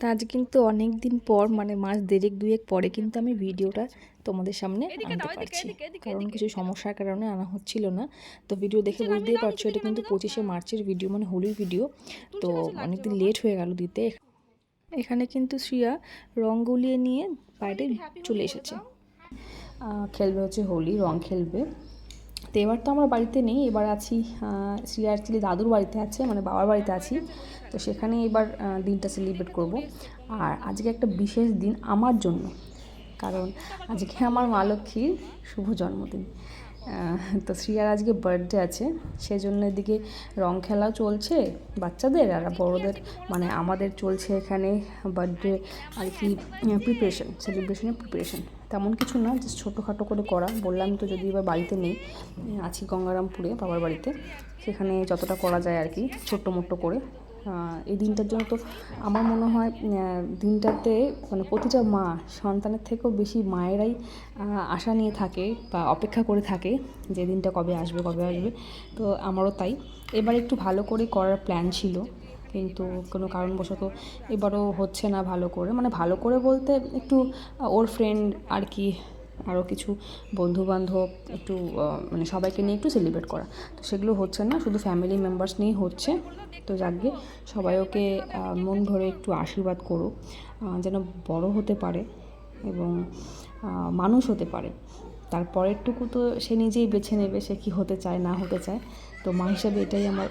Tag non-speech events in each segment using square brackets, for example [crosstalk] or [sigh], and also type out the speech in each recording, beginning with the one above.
তা আজ কিন্তু অনেক দিন পর মানে মাস দেড়েক দুয়েক পরে কিন্তু আমি ভিডিওটা তোমাদের সামনে আনতে পারছি। কারণ কিছু সমস্যার কারণে আনা হচ্ছিল না। তো ভিডিও দেখে বুঝতেই পারছ এটা কিন্তু পঁচিশে মার্চের ভিডিও মানে হোলির ভিডিও। তো অনেকদিন লেট হয়ে গেল দিতে। এখানে কিন্তু শ্রিয়া রং গুলিয়ে নিয়ে বাইরে চলে এসেছে। খেলবে হচ্ছে হোলি রং খেলবে। তো এবার তো আমার বাড়িতে নেই, এবার আছি শ্রী অ্যাকচুয়ালি দাদুর বাড়িতে আছে মানে বাবার বাড়িতে আছি। তো সেখানে এবার দিনটা সেলিব্রেট করব। আর আজকে একটা বিশেষ দিন আমার জন্য, কারণ আজকে আমার মা লক্ষ্মীর শুভ জন্মদিন। তো শ্রিয়ার আজকে বার্থডে আছে। সেজন্য এদিকে রং খেলাও চলছে বাচ্চাদের আর বড়োদের। মানে আমাদের চলছে এখানে বার্থডে আর কি প্রিপারেশন সেলিব্রেশনের প্রিপারেশন তেমন কিছু না জাস্ট ছোটোখাটো করে করা। বললাম তো যদি এবার বাড়িতে নেই, আছি গঙ্গারামপুরে বাবার বাড়িতে। সেখানে যতটা করা যায় আর কি, ছোট্ট মোট্ট করে। এই দিনটার জন্য তো আমার মনে হয় দিনটাতে মানে প্রতিটা মা সন্তানের থেকেও বেশি মায়েরাই আশা নিয়ে থাকে বা অপেক্ষা করে থাকে যে দিনটা কবে আসবে কবে আসবে। তো আমারও তাই। এবার একটু ভালো করে করার প্ল্যান ছিল, কিন্তু কোনো কারণবশত এবারও হচ্ছে না ভালো করে। মানে ভালো করে বলতে একটু ওর ফ্রেন্ড আর কি আরও কিছু বন্ধু বান্ধব একটু মানে সবাইকে নিয়ে একটু সেলিব্রেট করা। তো সেগুলো হচ্ছে না, শুধু ফ্যামিলি মেম্বার্স নিয়েই হচ্ছে। তো যাকগে, সবাই ওকে মন ভরে একটু আশীর্বাদ করুক যেন বড় হতে পারে এবং মানুষ হতে পারে। তারপরেরটুকু তো সে নিজেই বেছে নেবে, সে কী হতে চায়, না হতে চায়। তো মা হিসাবে এটাই আমার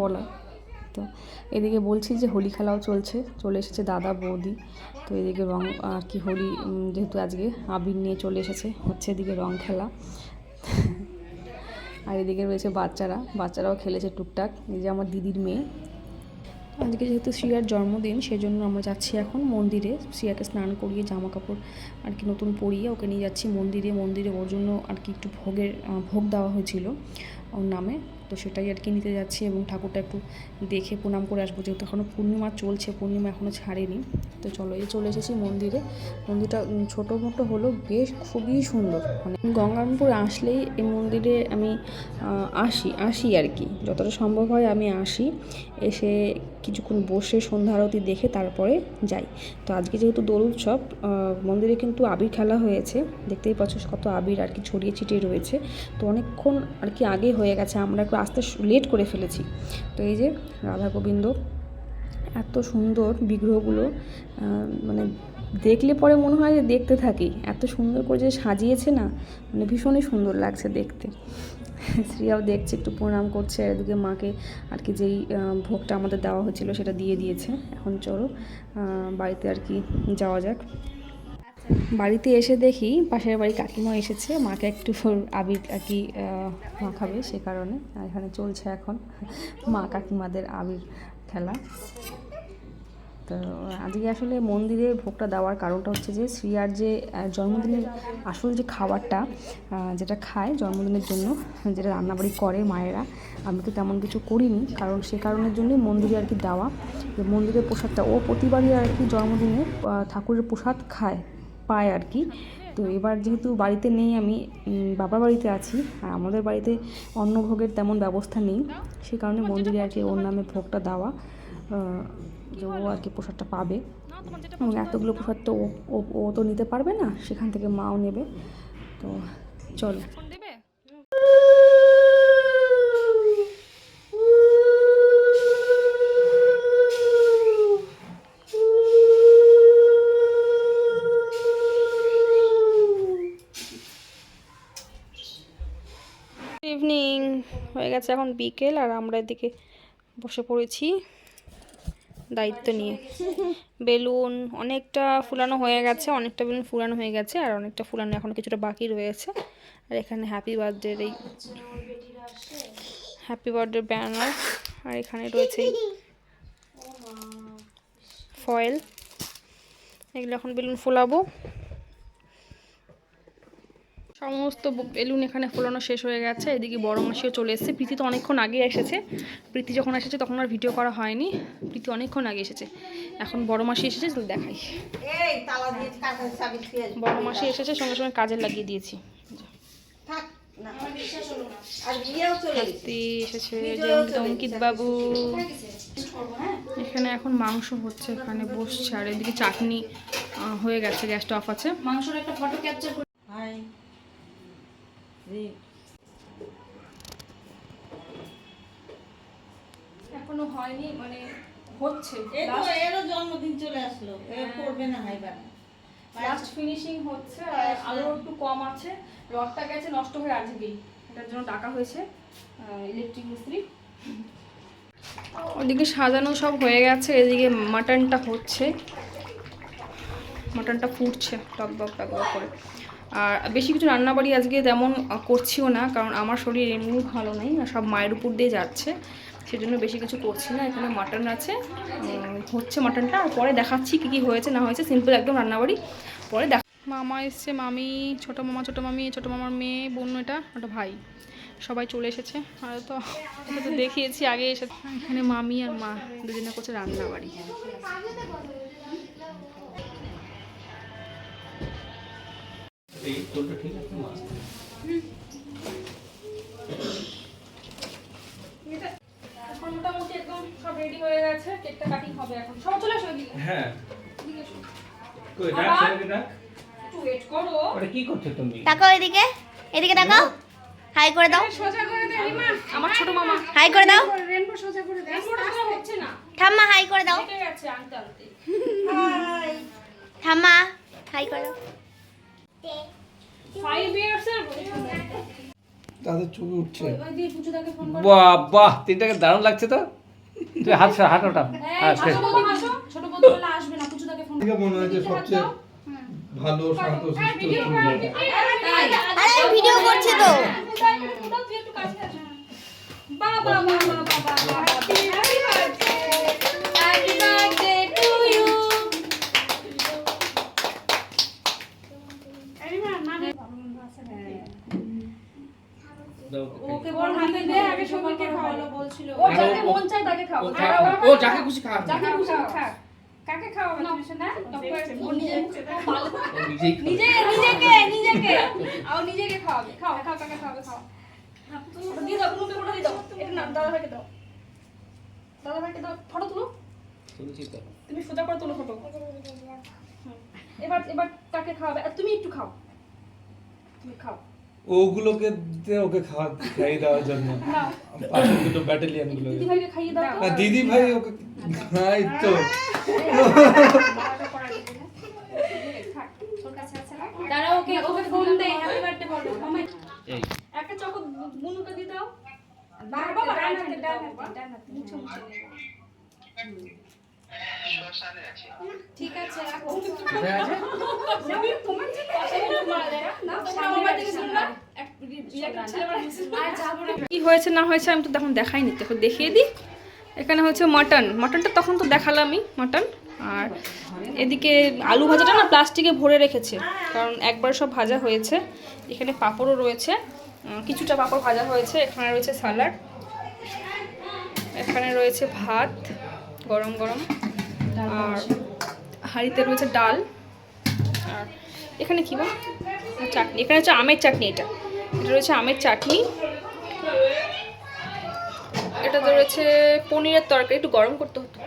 বলা তো এদিকে বলছি যে হোলি খেলাও চলছে, চলে এসেছে দাদা, বৌদি। তো এদিকে রং আর কি হোলি যেহেতু আজকে আবির নিয়ে চলে এসেছে, হচ্ছে এদিকে রং খেলা। আর এদিকে রয়েছে বাচ্চারা, বাচ্চারাও খেলেছে টুকটাক। এই যে আমার দিদির মেয়ে। আজকে যেহেতু শ্রিয়ার জন্মদিন, সেজন্য আমরা যাচ্ছি এখন মন্দিরে। শ্রিয়াকে স্নান করিয়ে জামা কাপড় আর কি নতুন পরিয়ে ওকে নিয়ে যাচ্ছি মন্দিরে। মন্দিরে ওর জন্য আর কি একটু ভোগের ভোগ দেওয়া হয়েছিল ওর নামে। তো সেটাই আর কি নিতে যাচ্ছি এবং ঠাকুরটা একটু দেখে প্রণাম করে আসব। যেহেতু এখনও পূর্ণিমা চলছে, পূর্ণিমা এখনও ছাড়েনি। তো চলো, এই চলে এসেছি মন্দিরে। মন্দিরটা ছোটো মোটো হলো বেশ খুবই সুন্দর। মানে গঙ্গারামপুর আসলেই এই মন্দিরে আমি আসি আসি আর কি। যতটা সম্ভব হয় আমি আসি। এসে কিছুক্ষণ বসে সন্ধ্যা আরতি দেখে তারপরে যাই। তো আজকে যেহেতু দোল উৎসব মন্দিরে কিন্তু আবির খেলা হয়েছে। দেখতেই পাচ্ছ কত আবির আর কি ছড়িয়ে ছিটিয়ে রয়েছে। তো অনেকক্ষণ আর কি আগে হয়ে গেছে। আমরা একটু আসতে লেট করে ফেলেছি। তো এই যে রাধা গোবিন্দ এত সুন্দর বিগ্রহগুলো মানে দেখলে পরে মনে হয় যে দেখতে থাকি। এত সুন্দর করে যে সাজিয়েছে না মানে ভীষণই সুন্দর লাগছে দেখতে। শ্রিয়াও দেখছে, একটু প্রণাম করছে, আর এদিকে মাকে আর কি যেই ভোগটা আমাদের দেওয়া হয়েছিল সেটা দিয়ে দিয়েছে। এখন চলো বাড়িতে আর কি যাওয়া যাক। বাড়িতে এসে দেখি পাশের বাড়ি কাকিমা এসেছে, মাকে একটু আবির আর কি মাখাবে সে কারণে এখানে চলছে এখন মা কাকিমাদের আবির খেলা। তো আজকে আসলে মন্দিরে ভোগটা দেওয়ার কারণটা হচ্ছে যে শ্রিয়ার যে জন্মদিনের আসল যে খাবারটা যেটা খায় জন্মদিনের জন্য, যেটা রান্নাবাড়ি করে মায়েরা, আমি তো তেমন কিছু করিনি, কারণ সে কারণের জন্যই মন্দিরে আর কি দেওয়া। মন্দিরের প্রসাদটা, ও প্রতিবারই আর কি জন্মদিনে ঠাকুরের প্রসাদ খায়। পায় আর কি। তো এবার যেহেতু বাড়িতে নেই আমি বাবার বাড়িতে আছি। আর আমাদের বাড়িতে অন্নভোগের তেমন ব্যবস্থা নেই। সে কারণে মন্দিরে আর কি ওর নামে ভোগটা দেওয়া যে ও আর কি প্রসাদটা পাবে। এবং এতগুলো প্রসাদ তো ও তো নিতে পারবে না, সেখান থেকে মাও নেবে। তো চলো। গেছে এখন বিকেল আর আমরা এদিকে বসে পড়েছি দায়িত্ব নিয়ে। বেলুন অনেকটা ফুলানো হয়ে গেছে, অনেকটা বেলুন ফুলানো হয়ে গেছে আর অনেকটা ফুলানো এখন কিছুটা বাকি রয়েছে। আর এখানে হ্যাপি বার্থডের এই হ্যাপি বার্থডে ব্যানার আর এখানে রয়েছে ফয়েল এগুলো এখন বেলুন ফোলাবো। সমস্ত বেলুন এখানে ফোলানো শেষ হয়ে গেছে এদিকে বড় মাসিও চলে এসেছে। প্রীতি তো অনেকক্ষণ আগে এসেছে। প্রীতি যখন এসেছে তখন আর ভিডিও করা হয়নি। প্রীতি অনেকক্ষণ আগে এসেছে। এখন বড় মাসি এসেছে চলো দেখাই। বড় মাসি এসেছে সঙ্গে সঙ্গে কাজে লাগিয়ে দিয়েছি। এসেছে অঙ্কিত বাবু এখানে এখন মাংস হচ্ছে এখানে বসছে আর এদিকে চাটনি হয়ে গেছে গ্যাসটা অফ আছে। মাংসের একটা ফটো ক্যাপচার করে হাই এখনও হয়নি মানে হচ্ছে। এই তো এরও জন্মদিন চলে আসলো এ করবে না হাইবার লাস্ট ফিনিশিং হচ্ছে আর আলো একটু কম আছে। রডটা গেছে নষ্ট হয়ে আজকেই এটার জন্য টাকা হয়েছে ইলেকট্রিক মিস্ত্রি। ওদিকে সাজানো সব হয়ে গেছে এদিকে মাটনটা হচ্ছে। মাটনটা ফুটছে টক বক টক বক করে। আর বেশি কিছু রান্নাবাড়ি আজকে তেমন করছিও না, কারণ আমার শরীর এমনি ভালো নেই, আর সব মায়ের উপর দিয়ে যাচ্ছে, সেজন্য বেশি কিছু করছি না, এখানে মাটন আছে হচ্ছে মাটনটা আর পরে দেখাচ্ছি কী কী হয়েছে, না হয়েছে সিম্পল একদম রান্নাবাড়ি, পরে দেখ মামা এসছে, মামি, ছোটো মামা, ছোটো মামি, ছোটো মামার মেয়ে, বোন এটা ওটা ভাই, সবাই চলে এসেছে, আর তো তো দেখিয়েছি, আগে এসে এখানে মামি আর মা, দুজনে করছে রান্নাবাড়ি। এই তোরটা ঠিক আছে মা? এখন মোটামুটি একদম সব রেডি হয়ে গেছে কেকটা কাটিং হবে এখন। সব চলে আসো এদিকে? হ্যাঁ। কই ডাক বাবা? ডাক একটু ওয়েট করো। ওটা কি করছ তুমি? তাকাও এদিকে এদিকে তাকাও হাই করে দাও। আমার ছোট মামা। হাই করে দাও। রেনবো সোজা হচ্ছে না। ঠাম্মা হাই করে দাও। কেটে গেছে আনতে আনতে। ঠাম্মা হাই করে দাও। তাদের ছবি উঠছে বাহ বাহ তিনটাকে দারুণ লাগছে তো তুই হাত হাত ওটা হ্যাঁ মনে হয় সবচেয়ে ভালো শান্ত ভিডিও করছে তো বাবা বাবা বাবা বাবা happy birthday happy birthday to you দাও। ওকে দে আগে সবাইকে খাওয়ালো বলছিল। ও যাকে মন চায় তাকে খাও ও আর থাক- ওরা- ও যাকে খুশি খাওয়াবে। যাকে খুশি খা কাকে খাওয়াবে তুমি শোনা ও নিজে ও নিজেই খাবে। নিজে নিজেকে নিজেকে। আও নিজেকে খাওয়াবে। খাও খাও কাকে খাওয়াবে খাও। দিয়ে দাও মুখে ওটা দিয়ে দাও। এটা না দাদা ভাইকে দাও। দাদা ভাইকে দাও ফটো তুলো। তুমি সোজা করে তুলো ফটো। এবার এবার তাকে খাওয়াবে। আর তুমি একটু খাও। তুমি খাও। ওগুলোকে ওকে খাওয়া খাইয়ে দেওয়ার জন্য। পাশের দুটো ব্যাটালিয়ানগুলো দিদি ভাইকে খাইয়ে দাও। তো না দিদি ভাই ওকে খাই তো। দাঁড়াও ওকে ওকে ফোন দে হ্যাপি বার্থডে বলো। মামা এই। একটা চকো বুনুকে দিয়ে দাও। বাবা বাবা ডান হাতে ডান হাতে ডান হাতে মুছে মুছে। ঠিক আছে কি হয়েছে না হয়েছে আমি তো তখন দেখাইনি তো দেখিয়ে দিই। এখানে হচ্ছে মাটন। মাটনটা তখন তো দেখালামই মাটন। আর এদিকে আলু ভাজাটা না প্লাস্টিকে ভরে রেখেছে কারণ একবার সব ভাজা হয়েছে। এখানে পাঁপড়ও রয়েছে কিছুটা পাঁপড় ভাজা হয়েছে এখানে রয়েছে স্যালাড এখানে রয়েছে ভাত। গরম গরম। আর হাঁড়িতে রয়েছে ডাল। আর এখানে কী বা চাটনি। এখানে হচ্ছে আমের চাটনি এটা। এটা রয়েছে আমের চাটনি। এটা তো রয়েছে পনিরের তরকারি। একটু গরম করতে হতো।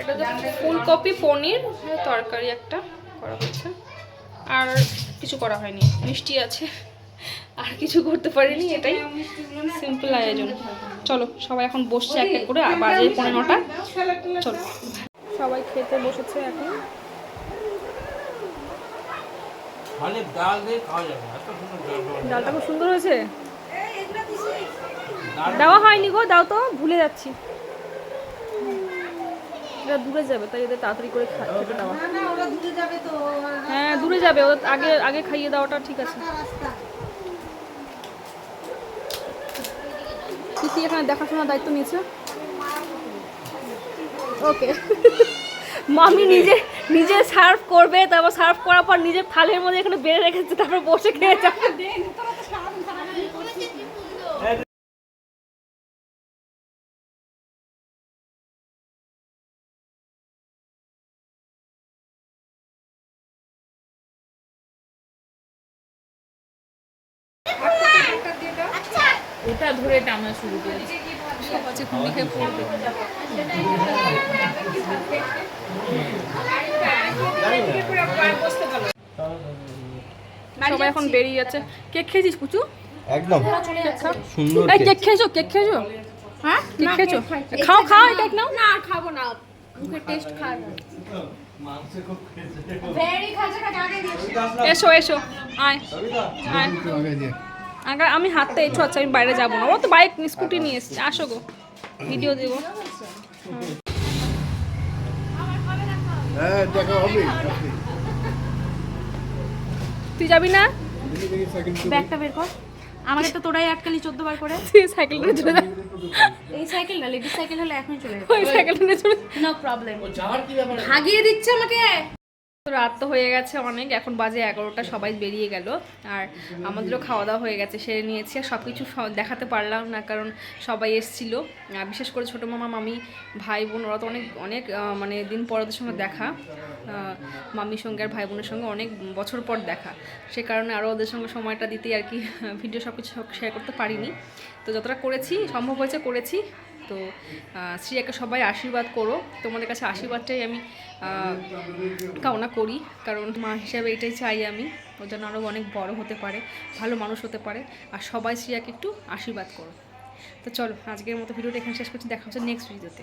এটা তো ফুলকপি পনির তরকারি একটা করা হয়েছে। আর কিছু করা হয়নি। মিষ্টি আছে। আর কিছু করতে পারিনি। এটাই সিম্পল আয়োজন। চলো সবাই এখন বসছে এক এক করে বাজে পনেরো নটা। চলো। সবাই খেতে বসেছে এখন। বানানো। ডালটা খুব সুন্দর হয়েছে? দেওয়া হয়নি গো দাও তো ভুলে যাচ্ছি। এটা দূরে যাবে তাই এদের তাড়াতাড়ি করে খা- খেতে দেওয়া। না না ওরা দূরে যাবে তো হ্যাঁ দূরে যাবে ওদের আগে আগে খাইয়ে দেওয়াটা ঠিক আছে। রাস্তা এখানে দেখাশোনার দায়িত্ব নিয়েছে? ওকে মামি [laughs] নিজে নিজে সার্ভ করবে তারপর সার্ভ করার পর নিজের থালের মধ্যে এখানে বেড়ে রেখেছে তারপর বসে খেয়ে যাবে। ওটা ধরে টানা শুরু করেছে। সব আছে ঘুমি খেয়ে পড়বে সবাই এখন বেরিয়ে যাচ্ছে। কেক খেয়েছিস পুচু একদম। খাও। সুন্দর এই কেক। খেয়েছো? কেক খেয়েছো? হ্যাঁ? কেক খেয়েছো? খাও খাও কেক নাও। না খাব না। মুখে টেস্ট খাব ভেরি খাজা খাজা আগে দিয়েছি এসো এসো। আয়। আয়। আগে আমি হাঁটতে এসো আচ্ছা আমি বাইরে যাব না। ও তো বাইক স্কুটি নিয়ে এসছে। আসো গো ভিডিও দেবো। হ্যাঁ দেখা হবে তুই যাবি না? ব্যাগটা বের কর। আমাকে তো তোরাই আটকালি চোদ্দ বার করে। তুই সাইকেল নিয়ে চলে যা। এই সাইকেল না লেডিস সাইকেল হলে এখনই চলে যাবে। ওই সাইকেল নিয়ে চলে। নো প্রবলেম ভাগিয়ে দিচ্ছে আমাকে। রাত তো হয়ে গেছে অনেক, এখন বাজে এগারোটা, সবাই বেরিয়ে গেল। আর আমাদেরও খাওয়া দাওয়া হয়ে গেছে, সেরে নিয়েছি। আর সব কিছু দেখাতে পারলাম না, কারণ সবাই এসেছিল। বিশেষ করে ছোটো মামা, মামি, ভাই বোন, ওরা তো অনেক অনেক মানে দিন পর ওদের সঙ্গে দেখা। মামির সঙ্গে আর ভাই বোনের সঙ্গে অনেক বছর পর দেখা। সে কারণে আরও ওদের সঙ্গে সময়টা দিতে আর কি ভিডিও সব কিছু শেয়ার করতে পারিনি। তো যতটা করেছি, সম্ভব হয়েছে করেছি। তো শ্রিয়াকে সবাই আশীর্বাদ করো। তোমাদের কাছে আশীর্বাদটাই আমি কামনা করি। কারণ মা হিসাবে এটাই চাই আমি, ও যেন আরও অনেক বড় হতে পারে, ভালো মানুষ হতে পারে। আর সবাই শ্রিয়াকে একটু আশীর্বাদ করো। তো চলো, আজকের মতো ভিডিওটা এখানে শেষ করছি। দেখা হচ্ছে নেক্সট ভিডিওতে